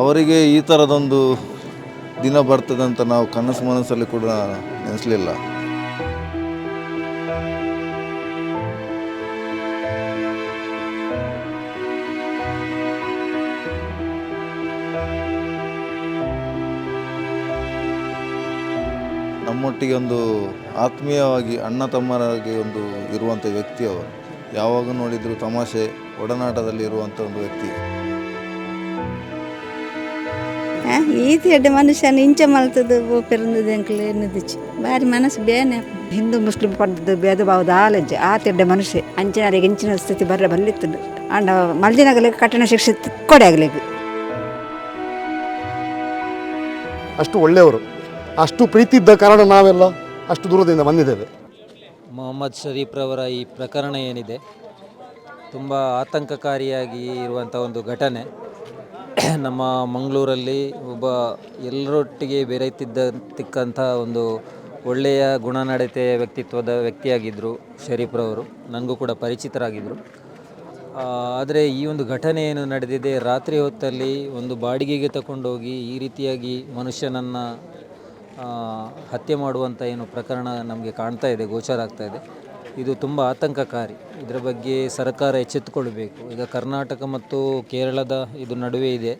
ಅವರಿಗೆ ಈ ಥರದೊಂದು ದಿನ ಬರ್ತದೆ ಅಂತ ನಾವು ಕನಸು ಮನಸ್ಸಲ್ಲಿ ಕೂಡ ನೆನೆಸಲಿಲ್ಲ. ನಮ್ಮೊಟ್ಟಿಗೆ ಒಂದು ಆತ್ಮೀಯವಾಗಿ ಅಣ್ಣ ತಮ್ಮರಾಗಿ ಒಂದು ಇರುವಂಥ ವ್ಯಕ್ತಿ ಅವರು. ಯಾವಾಗ ನೋಡಿದರೂ ತಮಾಷೆ, ಒಡನಾಟದಲ್ಲಿ ಇರುವಂಥ ಒಂದು ವ್ಯಕ್ತಿ. ಆ, ಈತಿ ಎಡ್ಡೆ ಮನುಷ್ಯನ ಇಂಚ ಮಲ್ತದ್ದು ಪೆರಂದದ ಎಂಕ್ಲೆ ಎನ್ನುದಿಚ್ಚಿ. ಬಾರಿ ಮನಸ್ಸು ಬೇನೆ. ಹಿಂದೂ ಮುಸ್ಲಿಂ ಪಂಡದ ಭೇದ ಭಾವದ ಆಲಜ್ಜೆ ಆ ತಿಡ್ಡೆ ಮನುಷ್ಯ. ಅಂಚನಾರಿಗೆ ಇಂಚಿನ ಸ್ಥಿತಿ ಬರ್ರೆ ಬಂದಿತ್ತು. ಅಂಡ ಮಲ್ದಿನಾಗಲಿಕ್ಕೆ ಕಠಿಣ ಶಿಕ್ಷೆ ಕೊಡೆ ಆಗಲಿಕ್ಕೆ. ಅಷ್ಟು ಒಳ್ಳೆಯವರು. ಅಷ್ಟು ಪ್ರೀತಿ ಇದ್ದ ಕಾರಣ ನಾವೆಲ್ಲ ಅಷ್ಟು ದೂರದಿಂದ ಬಂದಿದ್ದೇವೆ. ಮೊಹಮ್ಮದ್ ಶರೀಫ್ರವರ ಈ ಪ್ರಕರಣ ಏನಿದೆ ತುಂಬ ಆತಂಕಕಾರಿಯಾಗಿ ಇರುವಂಥ ಒಂದು ಘಟನೆ. ನಮ್ಮ ಮಂಗಳೂರಲ್ಲಿ ಒಬ್ಬ ಎಲ್ಲರೊಟ್ಟಿಗೆ ಬೆರೆತಿದ್ದಕ್ಕಂಥ ಒಂದು ಒಳ್ಳೆಯ ಗುಣನಡತೆಯ ವ್ಯಕ್ತಿತ್ವದ ವ್ಯಕ್ತಿಯಾಗಿದ್ದರು ಶರೀಫ್ರವರು ನನಗೂ ಕೂಡ ಪರಿಚಿತರಾಗಿದ್ದರು ಆದರೆ ಈ ಒಂದು ಘಟನೆ ಏನು ನಡೆದಿದೆ. ರಾತ್ರಿ ಹೊತ್ತಲ್ಲಿ ಒಂದು ಬಾಡಿಗೆಗೆ ತಗೊಂಡೋಗಿ ಈ ರೀತಿಯಾಗಿ ಮನುಷ್ಯನನ್ನು ಹತ್ಯೆ ಮಾಡುವಂಥ ಏನು ಪ್ರಕರಣ ನಮಗೆ ಕಾಣ್ತಾ ಇದೆ, ಗೋಚರ ಆಗ್ತಾ ಇದೆ. ಇದು ತುಂಬ ಆತಂಕಕಾರಿ. ಇದರ ಬಗ್ಗೆ ಸರ್ಕಾರ ಎಚ್ಚೆತ್ತುಕೊಳ್ಬೇಕು. ಈಗ ಕರ್ನಾಟಕ ಮತ್ತು ಕೇರಳದ ಇದು ನಡುವೆ ಇದೆ.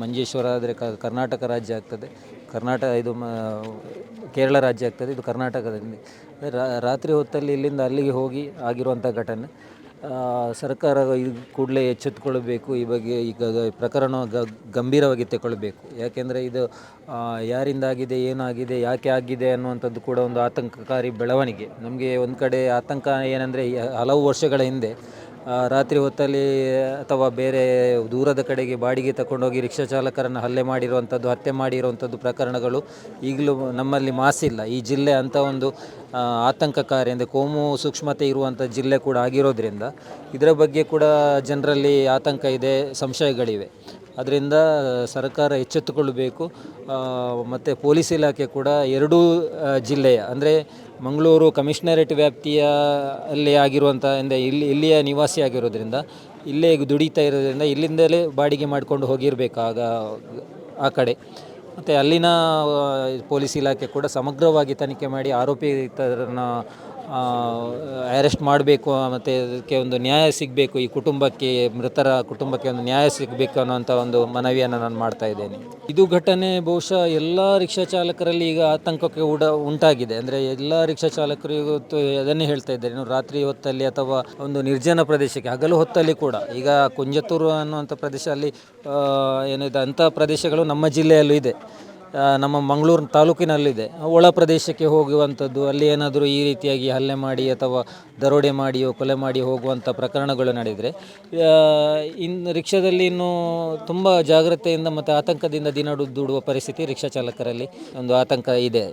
ಮಂಜೇಶ್ವರ ಆದರೆ ಕರ್ನಾಟಕ ರಾಜ್ಯ ಆಗ್ತದೆ. ಕರ್ನಾಟಕ ಇದು ಕೇರಳ ರಾಜ್ಯ ಆಗ್ತದೆ. ಇದು ಕರ್ನಾಟಕದಲ್ಲಿ. ರಾತ್ರಿ ಹೊತ್ತಲ್ಲಿ ಇಲ್ಲಿಂದ ಅಲ್ಲಿಗೆ ಹೋಗಿ ಆಗಿರುವಂಥ ಘಟನೆ. ಸರ್ಕಾರ ಇದು ಕೂಡಲೇ ಎಚ್ಚೆತ್ತುಕೊಳ್ಳಬೇಕು ಈ ಬಗ್ಗೆ ಈಗ ಪ್ರಕರಣ ಗಂಭೀರವಾಗಿ ತಗೊಳ್ಬೇಕು ಯಾಕೆಂದರೆ ಇದು ಯಾರಿಂದಾಗಿದೆ, ಏನಾಗಿದೆ, ಯಾಕೆ ಆಗಿದೆ ಅನ್ನುವಂಥದ್ದು ಕೂಡ ಒಂದು ಆತಂಕಕಾರಿ ಬೆಳವಣಿಗೆ. ನಮಗೆ ಒಂದು ಕಡೆ ಆತಂಕ ಏನಂದರೆ ಹಲವು ವರ್ಷಗಳ ಹಿಂದೆ ರಾತ್ರಿ ಹೊತ್ತಲ್ಲಿ ಅಥವಾ ಬೇರೆ ದೂರದ ಕಡೆಗೆ ಬಾಡಿಗೆ ತಗೊಂಡೋಗಿ ರಿಕ್ಷಾ ಚಾಲಕರನ್ನು ಹಲ್ಲೆ ಮಾಡಿರುವಂಥದ್ದು, ಹತ್ಯೆ ಮಾಡಿರುವಂಥದ್ದು ಪ್ರಕರಣಗಳು ಈಗಲೂ ನಮ್ಮಲ್ಲಿ ಮಾಸಿಲ್ಲ. ಈ ಜಿಲ್ಲೆ ಅಂಥ ಒಂದು ಆತಂಕಕಾರಿ ಅಂದರೆ ಕೋಮು ಸೂಕ್ಷ್ಮತೆ ಇರುವಂಥ ಜಿಲ್ಲೆ ಕೂಡ ಆಗಿರೋದ್ರಿಂದ ಇದರ ಬಗ್ಗೆ ಕೂಡ ಜನರಲ್ಲಿ ಆತಂಕ ಇದೆ, ಸಂಶಯಗಳಿವೆ. ಅದರಿಂದ ಸರ್ಕಾರ ಎಚ್ಚೆತ್ತುಕೊಳ್ಳಬೇಕು ಮತ್ತು ಪೊಲೀಸ್ ಇಲಾಖೆ ಕೂಡ ಎರಡೂ ಜಿಲ್ಲೆಯ, ಅಂದರೆ ಮಂಗಳೂರು ಕಮಿಷನರೇಟ್ ವ್ಯಾಪ್ತಿಯ ಅಲ್ಲಿ ಆಗಿರುವಂಥ ಅಂದರೆ ಇಲ್ಲಿ, ಇಲ್ಲಿಯ ನಿವಾಸಿ ಆಗಿರೋದ್ರಿಂದ, ಇಲ್ಲೇ ದುಡಿತಾ ಇರೋದ್ರಿಂದ ಇಲ್ಲಿಂದಲೇ ಬಾಡಿಗೆ ಮಾಡಿಕೊಂಡು ಹೋಗಿರಬೇಕು ಆಗ, ಆ ಕಡೆ. ಮತ್ತು ಅಲ್ಲಿನ ಪೊಲೀಸ್ ಇಲಾಖೆ ಕೂಡ ಸಮಗ್ರವಾಗಿ ತನಿಖೆ ಮಾಡಿ ಆರೋಪಿತರನ್ನು ಅರೆಸ್ಟ್ ಮಾಡಬೇಕು, ಮತ್ತು ಅದಕ್ಕೆ ಒಂದು ನ್ಯಾಯ ಸಿಗಬೇಕು, ಈ ಕುಟುಂಬಕ್ಕೆ, ಮೃತರ ಕುಟುಂಬಕ್ಕೆ ಒಂದು ನ್ಯಾಯ ಸಿಗಬೇಕು ಅನ್ನೋಂಥ ಒಂದು ಮನವಿಯನ್ನು ನಾನು ಮಾಡ್ತಾ ಇದ್ದೇನೆ. ಇದು ಘಟನೆ ಬಹುಶಃ ಎಲ್ಲ ರಿಕ್ಷಾ ಚಾಲಕರಲ್ಲಿ ಈಗ ಆತಂಕಕ್ಕೆ ಉಡ, ಉಂಟಾಗಿದೆ. ಅಂದರೆ ಎಲ್ಲ ರಿಕ್ಷಾ ಚಾಲಕರು ಇವತ್ತು ಅದನ್ನೇ ಹೇಳ್ತಾ ಇದ್ದಾರೆ. ಇನ್ನು ರಾತ್ರಿ ಹೊತ್ತಲ್ಲಿ ಅಥವಾ ಒಂದು ನಿರ್ಜನ ಪ್ರದೇಶಕ್ಕೆ, ಹಗಲು ಹೊತ್ತಲ್ಲಿ ಕೂಡ, ಈಗ ಕುಂಜತ್ತೂರು ಅನ್ನುವಂಥ ಪ್ರದೇಶ ಅಲ್ಲಿ ಏನಿದೆ, ಅಂಥ ಪ್ರದೇಶಗಳು ನಮ್ಮ ಜಿಲ್ಲೆಯಲ್ಲೂ ಇದೆ. ನಮ್ಮ ಮಂಗಳೂರು ತಾಲೂಕಿನಲ್ಲಿದೆ. ಒಳ ಪ್ರದೇಶಕ್ಕೆ ಹೋಗುವಂಥದ್ದು, ಅಲ್ಲಿ ಏನಾದರೂ ಈ ರೀತಿಯಾಗಿ ಹಲ್ಲೆ ಮಾಡಿ ಅಥವಾ ದರೋಡೆ ಮಾಡಿಯೋ ಕೊಲೆ ಮಾಡಿ ಹೋಗುವಂಥ ಪ್ರಕರಣಗಳು ನಡೆದರೆ ಇನ್ನು ರಿಕ್ಷಾದಲ್ಲಿ ಇನ್ನೂ ತುಂಬ ಜಾಗ್ರತೆಯಿಂದ ಮತ್ತು ಆತಂಕದಿಂದ ದಿನ ಡು- ದುಡುವ ಪರಿಸ್ಥಿತಿ ರಿಕ್ಷಾ ಚಾಲಕರಲ್ಲಿ ಒಂದು ಆತಂಕ ಇದೆ.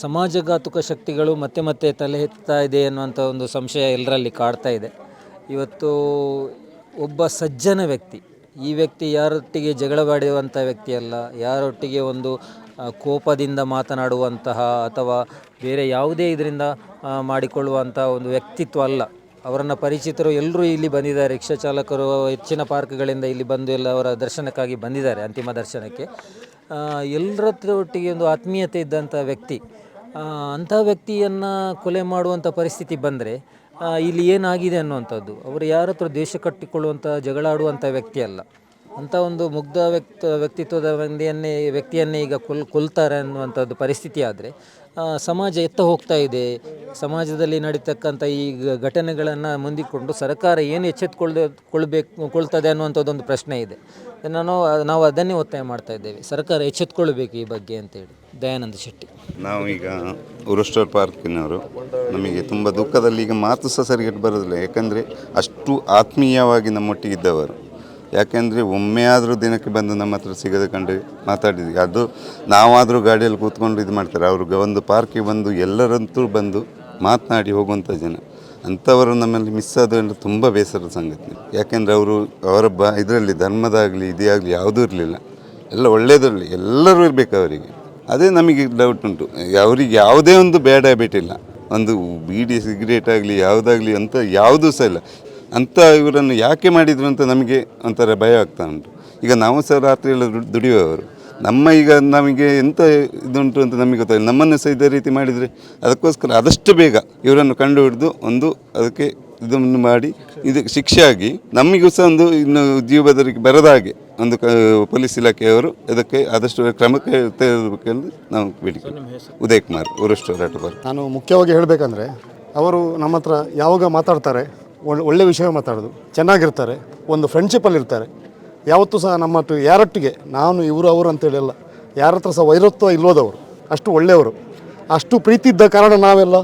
ಸಮಾಜಘಾತುಕ ಶಕ್ತಿಗಳು ಮತ್ತೆ ಮತ್ತೆ ತಲೆ ಎತ್ತಾ ಇದೆ ಅನ್ನುವಂಥ ಒಂದು ಸಂಶಯ ಎಲ್ಲರಲ್ಲಿ ಕಾಡ್ತಾ ಇದೆ. ಇವತ್ತು ಒಬ್ಬ ಸಜ್ಜನ ವ್ಯಕ್ತಿ ಈ ವ್ಯಕ್ತಿ ಯಾರೊಟ್ಟಿಗೆ ಜಗಳವಾಡುವಂಥ ವ್ಯಕ್ತಿ ಅಲ್ಲ, ಯಾರೊಟ್ಟಿಗೆ ಒಂದು ಕೋಪದಿಂದ ಮಾತನಾಡುವಂತಹ ಅಥವಾ ಬೇರೆ ಯಾವುದೇ ಇದರಿಂದ ಮಾಡಿಕೊಳ್ಳುವಂಥ ಒಂದು ವ್ಯಕ್ತಿತ್ವ ಅಲ್ಲ. ಅವರನ್ನು ಪರಿಚಿತರು ಎಲ್ಲರೂ ಇಲ್ಲಿ ಬಂದಿದ್ದಾರೆ. ರಿಕ್ಷಾ ಚಾಲಕರು ಹೆಚ್ಚಿನ ಪಾರ್ಕ್ಗಳಿಂದ ಇಲ್ಲಿ ಬಂದು ಎಲ್ಲ ಅವರ ದರ್ಶನಕ್ಕಾಗಿ ಬಂದಿದ್ದಾರೆ ಅಂತಿಮ ದರ್ಶನಕ್ಕೆ. ಎಲ್ಲರತ್ರ ಒಟ್ಟಿಗೆ ಒಂದು ಆತ್ಮೀಯತೆ ಇದ್ದಂಥ ವ್ಯಕ್ತಿ ಅಂಥ ವ್ಯಕ್ತಿಯನ್ನು ಕೊಲೆ ಮಾಡುವಂಥ ಪರಿಸ್ಥಿತಿ ಬಂದರೆ ಇಲ್ಲಿ ಏನಾಗಿದೆ ಅನ್ನುವಂಥದ್ದು. ಅವರು ಯಾರ ಹತ್ರ ದೇಶ ಕಟ್ಟಿಕೊಳ್ಳುವಂಥ, ಜಗಳಾಡುವಂಥ ವ್ಯಕ್ತಿ ಅಲ್ಲ. ಅಂಥ ಒಂದು ಮುಗ್ಧ ವ್ಯಕ್ತ, ವ್ಯಕ್ತಿತ್ವದ ಮಂದಿಯನ್ನೇ ವ್ಯಕ್ತಿಯನ್ನೇ ಈಗ ಕೊಲ್, ಕೊಲ್ತಾರೆ ಅನ್ನುವಂಥದ್ದು ಪರಿಸ್ಥಿತಿ ಆದರೆ ಸಮಾಜ ಎತ್ತ ಹೋಗ್ತಾ ಇದೆ. ಸಮಾಜದಲ್ಲಿ ನಡೀತಕ್ಕಂಥ ಈ ಘಟನೆಗಳನ್ನು ಮುಂದಿಕೊಂಡು ಸರ್ಕಾರ ಏನು ಎಚ್ಚೆತ್ತುಕೊಳ್ಳದೆ ಕೊಳ್ಬೇಕು, ಕೊಳ್ತದೆ ಅನ್ನುವಂಥದ್ದೊಂದು ಪ್ರಶ್ನೆ ಇದೆ. ನಾನು, ನಾವು ಅದನ್ನೇ ಒತ್ತಾಯ ಮಾಡ್ತಾ ಇದ್ದೇವೆ. ಸರ್ಕಾರ ಎಚ್ಚೆತ್ಕೊಳ್ಬೇಕು ಈ ಬಗ್ಗೆ ಅಂತೇಳಿ. ದಯಾನಂದ ಶೆಟ್ಟಿ. ನಾವು ಈಗ ಉರುಸ್ಟರ್ ಪಾರ್ಕಿನವರು. ನಮಗೆ ತುಂಬ ದುಃಖದಲ್ಲಿ ಈಗ ಮಾತು ಸಹ ಸರಿಗಟ್ಟು ಬರೋದಿಲ್ಲ. ಯಾಕಂದರೆ ಅಷ್ಟು ಆತ್ಮೀಯವಾಗಿ ನಮ್ಮೊಟ್ಟಿಗೆ ಇದ್ದವರು. ಯಾಕೆಂದರೆ ಒಮ್ಮೆ ಆದರೂ ದಿನಕ್ಕೆ ಬಂದು ನಮ್ಮ ಹತ್ರ ಸಿಗದ ಕಂಡು ಮಾತಾಡಿದ್ವಿ. ಅದು ನಾವಾದರೂ ಗಾಡಿಯಲ್ಲಿ ಕೂತ್ಕೊಂಡು ಇದು ಮಾಡ್ತಾರೆ. ಅವರು ಒಂದು ಪಾರ್ಕಿಗೆ ಬಂದು ಎಲ್ಲರಂತೂ ಬಂದು ಮಾತನಾಡಿ ಹೋಗುವಂಥ ಜನ. ಅಂಥವರು ನಮ್ಮಲ್ಲಿ ಮಿಸ್ ಆದ ತುಂಬ ಬೇಸರದ ಸಂಗತಿ. ಯಾಕೆಂದರೆ ಅವರು ಅವರ ಬ ಇದರಲ್ಲಿ ಧರ್ಮದಾಗಲಿ ಇದೇ ಆಗಲಿ ಯಾವುದೂ ಇರಲಿಲ್ಲ. ಎಲ್ಲ ಒಳ್ಳೆಯದರಲ್ಲಿ ಎಲ್ಲರೂ ಇರಬೇಕು ಅವರಿಗೆ. ಅದೇ ನಮಗೆ ಡೌಟ್ ಉಂಟು. ಅವರಿಗೆ ಯಾವುದೇ ಒಂದು ಬ್ಯಾಡ್ ಹ್ಯಾಬಿಟ್ ಇಲ್ಲ ಒಂದು ಬೀಡಿ ಸಿಗರೇಟ್ ಆಗಲಿ ಯಾವುದಾಗಲಿ ಅಂತ ಯಾವುದೂ ಸಹ ಇಲ್ಲ. ಅಂತ ಇವರನ್ನು ಯಾಕೆ ಮಾಡಿದ್ರು ಅಂತ ನಮಗೆ ಒಂಥರ ಭಯ ಆಗ್ತಾ ಉಂಟು. ಈಗ ನಾವು ಸಹ ರಾತ್ರಿ ಎಲ್ಲ ದುಡ್- ದುಡಿಯುವವರು. ನಮ್ಮ ಈಗ ನಮಗೆ ಎಂತ ಇದುಂಟು ಅಂತ ನಮಗೆ ಗೊತ್ತಾಗಿಲ್ಲ. ನಮ್ಮನ್ನು ಸಹ ಇದೇ ರೀತಿ ಮಾಡಿದರೆ ಅದಕ್ಕೋಸ್ಕರ ಆದಷ್ಟು ಬೇಗ ಇವರನ್ನು ಕಂಡು ಹಿಡಿದು ಒಂದು ಅದಕ್ಕೆ ಇದನ್ನು ಮಾಡಿ, ಇದು ಶಿಕ್ಷೆ ಆಗಿ ನಮಗೂ ಸಹ ಒಂದು ಇನ್ನು ಬೆದರಿಕೆ ಬರದ ಹಾಗೆ ಒಂದು ಕ ಪೊಲೀಸ್ ಇಲಾಖೆಯವರು ಇದಕ್ಕೆ ಆದಷ್ಟು ಕ್ರಮಕ್ಕೆ ತೆಗೆದುಬೇಕೆಂದು ನಾವು ಬೇಡಿಕೆ ಉದಯ್ ಕುಮಾರ್ ಊರಷ್ಟು ಹೋರಾಟ ನಾನು ಮುಖ್ಯವಾಗಿ ಹೇಳಬೇಕಂದ್ರೆ ಅವರು ನಮ್ಮ ಹತ್ರ ಯಾವಾಗ ಮಾತಾಡ್ತಾರೆ ಒಳ್ಳೆ ಒಳ್ಳೆ ವಿಷಯ ಮಾತಾಡೋದು ಚೆನ್ನಾಗಿರ್ತಾರೆ ಒಂದು ಫ್ರೆಂಡ್ಶಿಪ್ಪಲ್ಲಿ ಇರ್ತಾರೆ. ಯಾವತ್ತೂ ಸಹ ನಮ್ಮ ಹತ್ರ ಯಾರೊಟ್ಟಿಗೆ ನಾನು ಇವರು ಅವರು ಅಂತೇಳಿ ಅಲ್ಲ ಯಾರ ಹತ್ರ ಸಹ ವೈರತ್ವ ಇಲ್ಲೋದವರು ಅಷ್ಟು ಒಳ್ಳೆಯವರು. ಅಷ್ಟು ಪ್ರೀತಿ ಇದ್ದ ಕಾರಣ ನಾವೆಲ್ಲ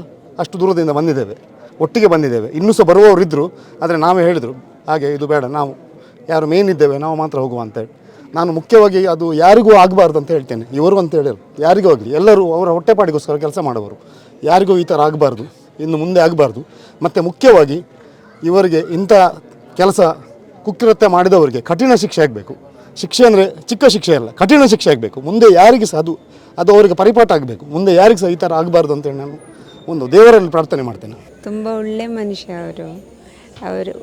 ಅಷ್ಟು ದೂರದಿಂದ ಬಂದಿದ್ದೇವೆ ಒಟ್ಟಿಗೆ ಬಂದಿದ್ದೇವೆ. ಇನ್ನೂ ಸಹ ಬರುವವರು ಇದ್ದರು ಆದರೆ ನಾವೇ ಹೇಳಿದರು ಹಾಗೆ ಇದು ಬೇಡ ನಾವು ಯಾರು ಮೇನ್ ಇದ್ದೇವೆ, ನಾವು ಮಾತ್ರ ಹೋಗುವ ಅಂತೇಳಿ ನಾನು ಮುಖ್ಯವಾಗಿ ಅದು ಯಾರಿಗೂ ಆಗಬಾರ್ದು ಅಂತ ಹೇಳ್ತೇನೆ. ಇವರು ಅಂತ ಹೇಳಿರು ಯಾರಿಗೂ ಆಗಲಿ. ಎಲ್ಲರೂ ಅವರ ಹೊಟ್ಟೆಪಾಡಿಗೋಸ್ಕರ ಕೆಲಸ ಮಾಡುವರು ಯಾರಿಗೂ ಈ ಥರ ಆಗಬಾರ್ದು. ಇನ್ನು ಮುಂದೆ ಆಗಬಾರ್ದು. ಮತ್ತು ಮುಖ್ಯವಾಗಿ ಇವರಿಗೆ ಇಂಥ ಕೆಲಸ ಕುಕೃತ್ಯ ಮಾಡಿದವರಿಗೆ ಕಠಿಣ ಶಿಕ್ಷೆ ಆಗಬೇಕು. ಶಿಕ್ಷೆ ಅಂದರೆ ಚಿಕ್ಕ ಶಿಕ್ಷೆ ಅಲ್ಲ, ಕಠಿಣ ಶಿಕ್ಷೆ ಆಗಬೇಕು. ಮುಂದೆ ಯಾರಿಗೆ ಸಹ ಅದು ಅದು ಅವರಿಗೆ ಪರಿಪಾಠ ಆಗಬೇಕು. ಮುಂದೆ ಯಾರಿಗೆ ಸಹ ಈ ಥರ ಆಗಬಾರ್ದು ಅಂತೇಳಿ ನಾನು ಒಂದು ದೇವರಲ್ಲಿ ಪ್ರಾರ್ಥನೆ ಮಾಡ್ತೇನೆ. ತುಂಬ ಒಳ್ಳೆ ಮನುಷ್ಯ ಅವರು. ಅವರು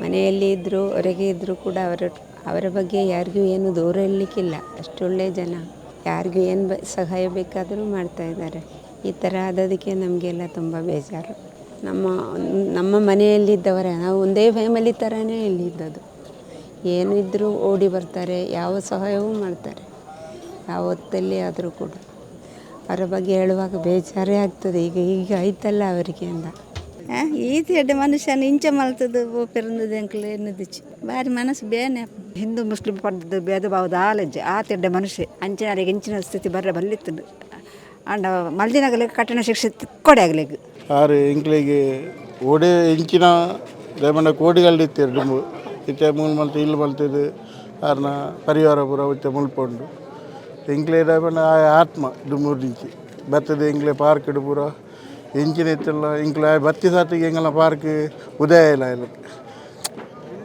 ಮನೆಯಲ್ಲಿ ಇದ್ದರೂ ಹೊರಗೆ ಇದ್ದರೂ ಕೂಡ ಅವರ ಅವರ ಬಗ್ಗೆ ಯಾರಿಗೂ ಏನು ದೂರ ಇರಲಿಕ್ಕಿಲ್ಲ ಅಷ್ಟೊಳ್ಳೆಯ ಜನ. ಯಾರಿಗೂ ಏನು ಬ, ಸಹಾಯ ಬೇಕಾದರೂ ಮಾಡ್ತಾ ಇದ್ದಾರೆ. ಈ ಥರ ಆದದಕ್ಕೆ ನಮಗೆಲ್ಲ ತುಂಬ ಬೇಜಾರು. ನಮ್ಮ ನಮ್ಮ ಮನೆಯಲ್ಲಿದ್ದವರೇ ನಾವು ಒಂದೇ ಫ್ಯಾಮಿಲಿ ಥರನೇ ಇಲ್ಲಿದ್ದದು ಏನು ಇದ್ದರೂ ಓಡಿ ಬರ್ತಾರೆ, ಯಾವ ಸಹಾಯವೂ ಮಾಡ್ತಾರೆ. ಯಾವ ಹೊತ್ತಲ್ಲಿ ಆದರೂ ಕೂಡ. ಅವರ ಬಗ್ಗೆ ಹೇಳುವಾಗ ಬೇಜಾರೇ ಆಗ್ತದೆ. ಈಗ ಈಗ ಆಯ್ತಲ್ಲ ಅವರಿಗೆ ಅಂದ ಆ, ಈತ ಎಡ್ಡೆ ಮನುಷ್ಯನ ಇಂಚ ಮಲ್ತದು ಪೆರಂದದ ಎಂಕ್ಲೆ ಎನ್ನದಿಚ್ಚಿ. ಬಾರಿ ಮನಸ್ಸು ಬೇನೆ. ಹಿಂದೂ ಮುಸ್ಲಿಂ ಪಡೆದ ಭೇದ ಭಾವದ ಆಲಜ್ಜೆ. ಆ ತಿಡ್ಡೆ ಮನುಷ್ಯ ಅಂಚನಾರಿಗೆ ಇಂಚಿನ ಸ್ಥಿತಿ ಬರ ಬಲ್ಲಿತ್ತು ಅಂಡ ಮಲ್ದಿನಾಗಲಿಗೆ ಕಠಿಣ ಶಿಕ್ಷೆ ಕೊಡೆ ಆಗಲಿಕ್ಕೆ. ಆರು ಇಂಕ್ಲಿಗೆ ಒಡೆ ಇಂಚಿನ ರೇಮಣ್ಣ ಕೋಡಿಗಳಿತ್ತು ಎರಡು ಇತ್ತೆ ಮೂಲ ಮಲ್ತು ಇಲ್ಲಿ ಮಲ್ತಿದ್ದು ಆರ್ನ ಪರಿವಾರ ಪುರ ಇತ್ತೆ ಮುಲ್ಪೊಂಡು. ಇಂಕ್ಲೇ ರೇಮಂಡ ಆ ಆತ್ಮ ಡುಂಬೂರ್ದಿಂಚಿ ಬರ್ತದೆ ಇಂಕ್ಲೇ ಪಾರ್ಕ್ ಇಡು ಪೂರ ಇತ್ತಲ್ಲ ಎಂಕ್ಲೆ ಬತ್ತಿ ಸಾತಿಗೆ ಎಂಗಲ ಪಾರ್ಕ್ ಉದಯ ಇಲ್ಲ ಇಲ್ಲ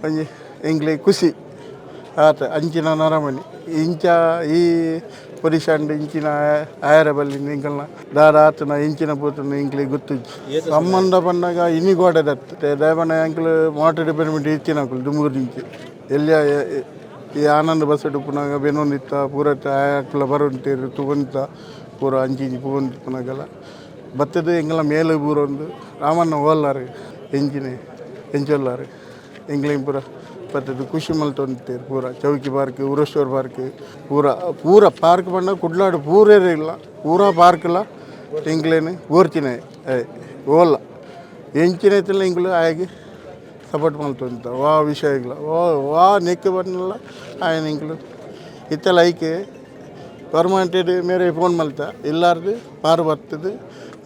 ಒಂಜಿ ಎಂಕ್ಲೆ ಖುಷಿ ಆತ ಅಂಚಿನ ನರಮಣಿ ಇಂಚ ಈ ಪೊರಿಶಂಡ್ ಇಂಚಿನ ಆಯರ ಬಲ್ಲಿ ಇಂಕಲ್ನ ದಾದ ಆತನ ಇಂಚಿನ ಪೂತನ ಇಂಕ್ಲಿ ಗೊತ್ತು ಸಂಬಂಧ ಬಂದಾಗ ಇನ್ನಿ ಗೋಡೆ ದತ್ತೆ ದಯಬಣ್ಣ ಅಂಕಲ್ ಮೋಟರ್ ಡಿಪಾರ್ಟ್ಮೆಂಟ್ ಇಚ್ಚಿನ ಅಂಕಲ್ ದುಮೂರು ಇಂಚಿ ಎಲ್ಲಿಯ ಈ ಆನಂದ ಬಸ್ ಪುನಗ ಬೆನೊಂದಿತ್ತ ಪೂರತ್ತ ಆಯಕ್ಕಲ ಬರುಂಟೇರು ತುಗೊಂತ ಪೂರ ಅಂಚಿ ಇಂಚಿ ಬತ್ತದ ಎಂಗಲ ಮೇಲೆ ಬೂರೊಂದು ರಾಮಣ್ಣ ಓಲ್ಲಾರು ಎಂಜಿನಿ ಎಂಜಲ್ಲಾರಿ ಎಂಗ್ಲೇನ್ ಪೂರ ಬತ್ತದು ಖುಷಿ ಮಲ್ತೊಂತೀರು ಪೂರ. ಚೌಕಿ ಪಾರ್ಕ್ ಉರೇಶ್ವರ್ ಪಾರ್ಕ್, ಪೂರ ಪೂರ ಪಾರ್ಕ್ ಬಣ್ಣ ಕುಡ್ಲಾಡು ಪೂರೇ ಇಲ್ಲ. ಪೂರ ಪಾರ್ಕ್ ಇಲ್ಲ. ಎಂಗ್ಲೇನು ಓರ್ಚಿನ ಓಲ್ಲ ಎಂಚಿನ ಐತಿಲ್ಲ ಎಂಗ್ಲು ಆಗಿ ಸಪೋರ್ಟ್ ಮಾಡ್ತಂತ ವಾ ವಿಷಯ ಇಲ್ಲ. ವಾ ವಾ ನೆಕ್ ಬನ್ನಲ್ಲ ಆಯ್ನ ಎಂಗ್ಲು ಇತ್ತಲ್ಲ ಐಕೆ ಪರ್ಮನೆಂಟ್ ಮೇರೆ ಫೋನ್ ಮಲ್ತ. ಇಲ್ಲಾರ್ದು ಪಾರು ಬರ್ತದೆ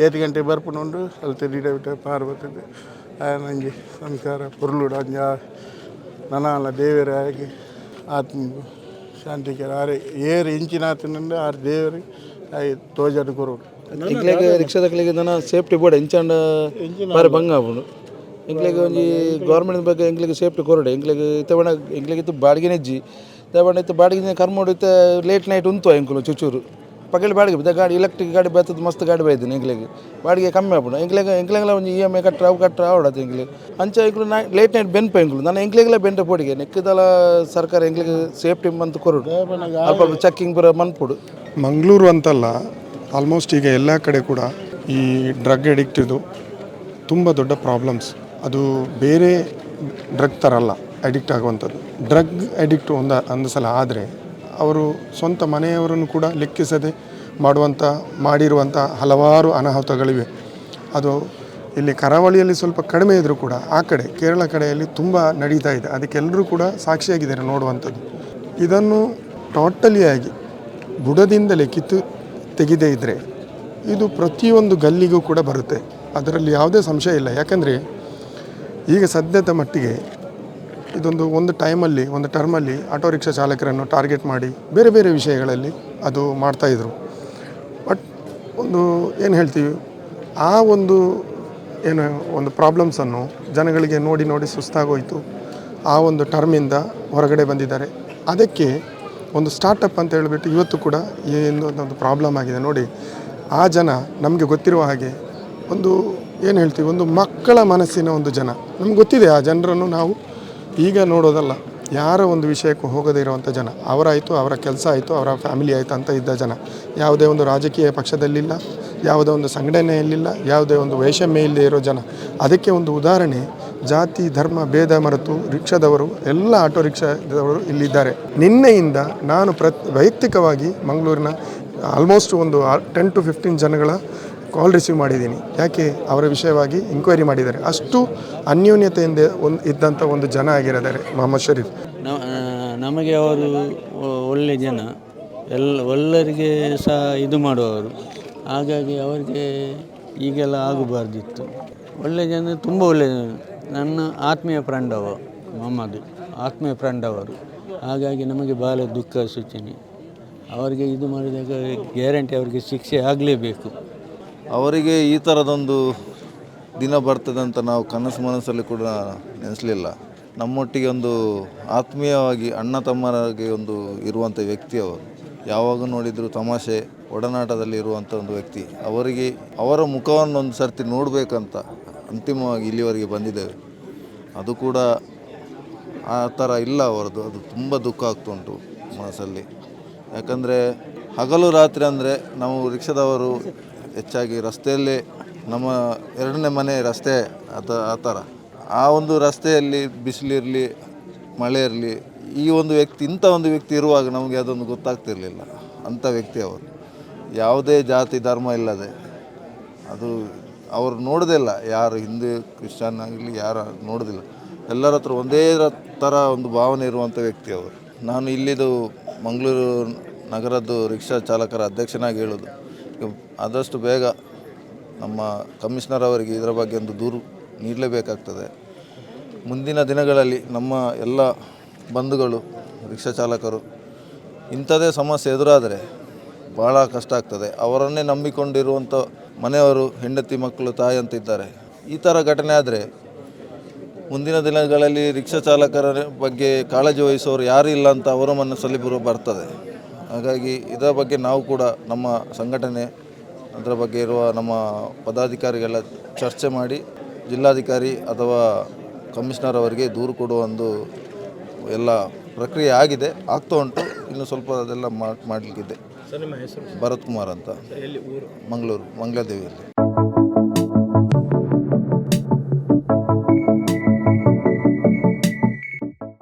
ಏತು ಗಂಟೆ ಬರ್ಪುಂಡು ಅಲ್ತೆ ಡಿಡ ಬಿಟ್ಟ ಪಾರು ಬರ್ತದೆ ನಂಗೆ ಸಂಸ್ಕಾರ ಪುರ್ಲುಡ ಅಂಜ ನನಾಲ ದೇವರ ಆಗಿ ಆತ್ಮ ಶಾಂತಿಕರ ಆರೆ ಏರು ಇಂಚಿನ ಆತನಂದು ಆರು ದೇವರು ಆಯ್ ತೋಜಾಡು ಕೊರೋಡು. ಎಂಕ್ಲೆಗ್ ರಿಕ್ಷಾದಕ್ಲೆಗ್ ದನ ಸೇಫ್ಟಿ ಬೋರ್ಡ್ ಇಂಚಾಂಡ ಬಾರಿ ಭಂಗ ಆಪುಂಡು ಎಂಕ್ಲೆಗ್ ಒಂಜಿ ಗೌರ್ಮೆಂಟ್ ಬಗ್ಗೆ ಎಂಕ್ಲೆಗ್ ಸೇಫ್ಟಿ ಕೊರಡೆ. ಎಂಕ್ಲೆಗ್ ಇತ್ತವಣ ಎಂಕ್ಲೆಗ್ ಇತ್ತು ಬಾಡಿಗೆ ನೆಜ್ಜಿ ತವಣ ಇತ್ತು ಬಾಡಿಗೆ ಕರ್ಮೋಡು ಇತ್ತ ಲೇಟ್ ನೈಟ್ ಉಂತು ಎಂಕುಲು ಚುಚೂರು ಪಕ್ಕಲ್ ಬಾಡಿಗೆ ಬಿದ್ದ ಗಾಡಿ ಎಲೆಕ್ಟ್ರಿಕ್ ಗಾಡಿ ಬರ್ತದೆ ಮಸ್ತ್ ಗಾಡಿ ಬೈದಿನಿ ಎಂಕ್ಲೆಗ್ ಬಾಡಿಗೆ ಕಮ್ಮಿ ಆಗ್ಬಿಡು ಎಂಕ್ಲೆಗ್ ಎಂಕ್ಲೆಗ್ಲ ಒಂದು ಇ ಎಂ ಐ ಕಟ್ಟರೆ ಅವು ಕಟ್ಟರೆ ಆವಡತ್ತೆ ಎಂಕ್ಲೆಗ್ ಅಂಚೆ ಎಂಕ್ಲು ನೈ ಲೇಟ್ ನೈಟ್ ಬೆನ್ಪ ಎಂಗ್ಳು ನಾನು ಎಂಕ್ಲೆಗ್ಲ ಬೆಂಟ ಪೋಡಿಗೆ ನೆಕ್ಕದಲ್ಲ ಸರ್ಕಾರ ಇಂಗ್ಲಿಗೆ ಸೇಫ್ಟಿ ಮಂತ್ ಕೊರಡು ಅಲ್ಪ ಚೆಕ್ಕಿಂಗ್ ಬರೋ ಮನ್ಪುಡು ಮಂಗಳೂರು ಅಂತಲ್ಲ ಆಲ್ಮೋಸ್ಟ್ ಈಗ ಎಲ್ಲ ಕಡೆ ಕೂಡ ಈ ಡ್ರಗ್ ಅಡಿಕ್ಟಿದು ತುಂಬ ದೊಡ್ಡ ಪ್ರಾಬ್ಲಮ್ಸ್ ಅದು ಬೇರೆ ಡ್ರಗ್ ಥರ ಅಲ್ಲ ಅಡಿಕ್ಟ್ ಆಗುವಂಥದ್ದು. ಡ್ರಗ್ ಅಡಿಕ್ಟ್ ಒಂದು ಒಂದು ಸಲ ಆದರೆ ಅವರು ಸ್ವಂತ ಮನೆಯವರನ್ನು ಕೂಡ ಲೆಕ್ಕಿಸದೆ ಮಾಡುವಂಥ, ಮಾಡಿರುವಂಥ ಹಲವಾರು ಅನಾಹುತಗಳಿವೆ. ಅದು ಇಲ್ಲಿ ಕರಾವಳಿಯಲ್ಲಿ ಸ್ವಲ್ಪ ಕಡಿಮೆ ಇದ್ದರೂ ಕೂಡ ಆ ಕಡೆ, ಕೇರಳ ಕಡೆಯಲ್ಲಿ ತುಂಬ ನಡೀತಾ ಇದೆ. ಅದಕ್ಕೆಲ್ಲರೂ ಕೂಡ ಸಾಕ್ಷಿಯಾಗಿದ್ದಾರೆ ನೋಡುವಂಥದ್ದು. ಇದನ್ನು ಟೋಟಲಿಯಾಗಿ ಬುಡದಿಂದಲೇ ಕಿತ್ತು ತೆಗೆದೇ ಇದ್ದರೆ ಇದು ಪ್ರತಿಯೊಂದು ಗಲ್ಲಿಗೂ ಕೂಡ ಬರುತ್ತೆ. ಅದರಲ್ಲಿ ಯಾವುದೇ ಸಂಶಯ ಇಲ್ಲ. ಯಾಕಂದರೆ ಈಗ ಸದ್ಯದ ಮಟ್ಟಿಗೆ ಇದೊಂದು ಒಂದು ಟೈಮಲ್ಲಿ ಒಂದು ಟರ್ಮಲ್ಲಿ ಆಟೋ ರಿಕ್ಷಾ ಚಾಲಕರನ್ನು ಟಾರ್ಗೆಟ್ ಮಾಡಿ ಬೇರೆ ಬೇರೆ ವಿಷಯಗಳಲ್ಲಿ ಅದು ಮಾಡ್ತಾಯಿದ್ರು ಬಟ್ ಒಂದು ಏನು ಹೇಳ್ತೀವಿ, ಆ ಒಂದು ಏನು, ಒಂದು ಪ್ರಾಬ್ಲಮ್ಸನ್ನು ಜನಗಳಿಗೆ ನೋಡಿ ನೋಡಿ ಸುಸ್ತಾಗೋಯಿತು. ಆ ಒಂದು ಟರ್ಮಿಂದ ಹೊರಗಡೆ ಬಂದಿದ್ದಾರೆ. ಅದಕ್ಕೆ ಒಂದು ಸ್ಟಾರ್ಟಪ್ ಅಂತ ಹೇಳಿಬಿಟ್ಟು ಇವತ್ತು ಕೂಡ ಏನು ಒಂದು ಪ್ರಾಬ್ಲಮ್ ಆಗಿದೆ ನೋಡಿ. ಆ ಜನ ನಮಗೆ ಗೊತ್ತಿರುವ ಹಾಗೆ ಒಂದು ಏನು ಹೇಳ್ತೀವಿ, ಒಂದು ಮಕ್ಕಳ ಮನಸ್ಸಿನ ಒಂದು ಜನ. ನಮ್ಗೆ ಗೊತ್ತಿದೆ ಆ ಜನರನ್ನು ನಾವು ಈಗ ನೋಡೋದಲ್ಲ, ಯಾರ ಒಂದು ವಿಷಯಕ್ಕೂ ಹೋಗದೇ ಇರುವಂಥ ಜನ. ಅವರಾಯಿತು, ಅವರ ಕೆಲಸ ಆಯಿತು, ಅವರ ಫ್ಯಾಮಿಲಿ ಆಯಿತು ಅಂತ ಇದ್ದ ಜನ. ಯಾವುದೇ ಒಂದು ರಾಜಕೀಯ ಪಕ್ಷದಲ್ಲಿಲ್ಲ, ಯಾವುದೇ ಒಂದು ಸಂಘಟನೆಯಲ್ಲಿಲ್ಲ, ಯಾವುದೇ ಒಂದು ವೈಷಮ್ಯ ಇಲ್ಲದೆ ಇರೋ ಜನ. ಅದಕ್ಕೆ ಒಂದು ಉದಾಹರಣೆ, ಜಾತಿ, ಧರ್ಮ, ಭೇದ, ಮರೆತು, ರಿಕ್ಷಾದವರು, ಎಲ್ಲ ಆಟೋ ರಿಕ್ಷಾದವರು ಇಲ್ಲಿದ್ದಾರೆ. ನಿನ್ನೆಯಿಂದ ನಾನು ಪ್ರತ್, ವೈಯಕ್ತಿಕವಾಗಿ ಮಂಗಳೂರಿನ ಆಲ್ಮೋಸ್ಟ್ ಒಂದು ಟೆನ್ ಟು ಫಿಫ್ಟೀನ್ ಜನಗಳ ಕಾಲ್ ರಿಸೀವ್ ಮಾಡಿದ್ದೀನಿ. ಯಾಕೆ? ಅವರ ವಿಷಯವಾಗಿ ಇನ್ಕ್ವೈರಿ ಮಾಡಿದ್ದಾರೆ. ಅಷ್ಟು ಅನ್ಯೋನ್ಯತೆಯಿಂದ ಒಂದು ಇದ್ದಂಥ ಒಂದು ಜನ ಆಗಿರೋದಾರೆ ಮೊಹಮ್ಮದ್ ಶರೀಫ್. ನಮಗೆ ಅವರು ಒಳ್ಳೆ ಜನ. ಎಲ್ಲ ಒಳ್ಳರಿಗೆ ಸಹ ಇದು ಮಾಡುವವರು. ಹಾಗಾಗಿ ಅವರಿಗೆ ಈಗೆಲ್ಲ ಆಗಬಾರ್ದಿತ್ತು. ಒಳ್ಳೆ ಜನ, ತುಂಬ ಒಳ್ಳೆ ಜನ. ನನ್ನ ಆತ್ಮೀಯ ಫ್ರೆಂಡ್ ಅವ ಮೊಹಮ್ಮದ್. ಆತ್ಮೀಯ ಫ್ರೆಂಡ್ ಅವರು ಹಾಗಾಗಿ ನಮಗೆ ಭಾಳ ದುಃಖ, ಸೂಚನೆ. ಅವರಿಗೆ ಇದು ಮಾಡಿದಾಗ ಗ್ಯಾರಂಟಿ ಅವರಿಗೆ ಶಿಕ್ಷೆ ಆಗಲೇಬೇಕು. ಅವರಿಗೆ ಈ ಥರದೊಂದು ದಿನ ಬರ್ತದೆ ಅಂತ ನಾವು ಕನಸು ಮನಸ್ಸಲ್ಲಿ ಕೂಡ ನೆನೆಸಲಿಲ್ಲ. ನಮ್ಮೊಟ್ಟಿಗೆ ಒಂದು ಆತ್ಮೀಯವಾಗಿ ಅಣ್ಣ ತಮ್ಮರಾಗಿ ಒಂದು ಇರುವಂಥ ವ್ಯಕ್ತಿ ಅವರು. ಯಾವಾಗ ನೋಡಿದರೂ ತಮಾಷೆ, ಒಡನಾಟದಲ್ಲಿ ಇರುವಂಥ ಒಂದು ವ್ಯಕ್ತಿ. ಅವರಿಗೆ ಅವರ ಮುಖವನ್ನು ಒಂದು ಸರ್ತಿ ನೋಡಬೇಕಂತ ಅಂತಿಮವಾಗಿ ಇಲ್ಲಿವರೆಗೆ ಬಂದಿದ್ದೇವೆ. ಅದು ಕೂಡ ಆ ಥರ ಇಲ್ಲ ಅವರದು. ಅದು ತುಂಬ ದುಃಖ ಆಗ್ತುಂಟು ಮನಸ್ಸಲ್ಲಿ. ಯಾಕಂದರೆ ಹಗಲು ರಾತ್ರಿ ಅಂದರೆ ನಾವು ರಿಕ್ಷಾದವರು ಹೆಚ್ಚಾಗಿ ರಸ್ತೆಯಲ್ಲಿ ನಮ್ಮ ಎರಡನೇ ಮನೆ ರಸ್ತೆ ಆತ ಆ ಥರ. ಆ ಒಂದು ರಸ್ತೆಯಲ್ಲಿ ಬಿಸಿಲಿರಲಿ ಮಳೆ ಇರಲಿ ಈ ಒಂದು ವ್ಯಕ್ತಿ, ಇಂಥ ಒಂದು ವ್ಯಕ್ತಿ ಇರುವಾಗ ನಮಗೆ ಅದೊಂದು ಗೊತ್ತಾಗ್ತಿರಲಿಲ್ಲ. ಅಂಥ ವ್ಯಕ್ತಿ ಅವರು. ಯಾವುದೇ ಜಾತಿ, ಧರ್ಮ ಇಲ್ಲದೆ. ಅದು ಅವರು ನೋಡೋದಿಲ್ಲ ಯಾರು ಹಿಂದೂ, ಕ್ರಿಶ್ಚಿಯನ್ ಆಗಲಿ, ಯಾರು ನೋಡೋದಿಲ್ಲ. ಎಲ್ಲರ ಹತ್ರ ಒಂದೇ ಥರ ಒಂದು ಭಾವನೆ ಇರುವಂಥ ವ್ಯಕ್ತಿ ಅವರು. ನಾನು ಇಲ್ಲಿದು ಮಂಗಳೂರು ನಗರದ್ದು ರಿಕ್ಷಾ ಚಾಲಕರ ಅಧ್ಯಕ್ಷನಾಗಿ ಹೇಳೋದು. ಆದಷ್ಟು ಬೇಗ ನಮ್ಮ ಕಮಿಷನರ್ ಅವರಿಗೆ ಇದರ ಬಗ್ಗೆ ಒಂದು ದೂರು ನೀಡಲೇಬೇಕಾಗ್ತದೆ. ಮುಂದಿನ ದಿನಗಳಲ್ಲಿ ನಮ್ಮ ಎಲ್ಲ ಬಂಧುಗಳು, ರಿಕ್ಷಾ ಚಾಲಕರು ಇಂಥದೇ ಸಮಸ್ಯೆ ಎದುರಾದರೆ ಭಾಳ ಕಷ್ಟ ಆಗ್ತದೆ. ಅವರನ್ನೇ ನಂಬಿಕೊಂಡಿರುವಂಥ ಮನೆಯವರು, ಹೆಂಡತಿ ಮಕ್ಕಳು, ತಾಯಿ ಅಂತಿದ್ದಾರೆ. ಈ ಥರ ಘಟನೆ ಆದರೆ ಮುಂದಿನ ದಿನಗಳಲ್ಲಿ ರಿಕ್ಷಾ ಚಾಲಕರ ಬಗ್ಗೆ ಕಾಳಜಿ ವಹಿಸೋರು ಯಾರು ಇಲ್ಲ ಅಂತ ಅವರ ಮನಸ್ಸಲ್ಲಿ ಬರೋ ಬರ್ತದೆ. ಹಾಗಾಗಿ ಇದರ ಬಗ್ಗೆ ನಾವು ಕೂಡ ನಮ್ಮ ಸಂಘಟನೆ ಅದರ ಬಗ್ಗೆ ಇರುವ ನಮ್ಮ ಪದಾಧಿಕಾರಿಗಳ ಚರ್ಚೆ ಮಾಡಿ ಜಿಲ್ಲಾಧಿಕಾರಿ ಅಥವಾ ಕಮಿಷನರ್ ಅವರಿಗೆ ದೂರು ಕೊಡುವ ಒಂದು ಎಲ್ಲ ಪ್ರಕ್ರಿಯೆ ಆಗಿದೆ. ಆಗ್ತಾ ಉಂಟು. ಇನ್ನು ಸ್ವಲ್ಪ ಅದೆಲ್ಲ ಮಾಡಲಿಕ್ಕಿದೆ. ಭರತ್ ಕುಮಾರ್ ಅಂತ. ಮಂಗಳೂರು ಮಂಗಳದೇವಿಯಲ್ಲಿ.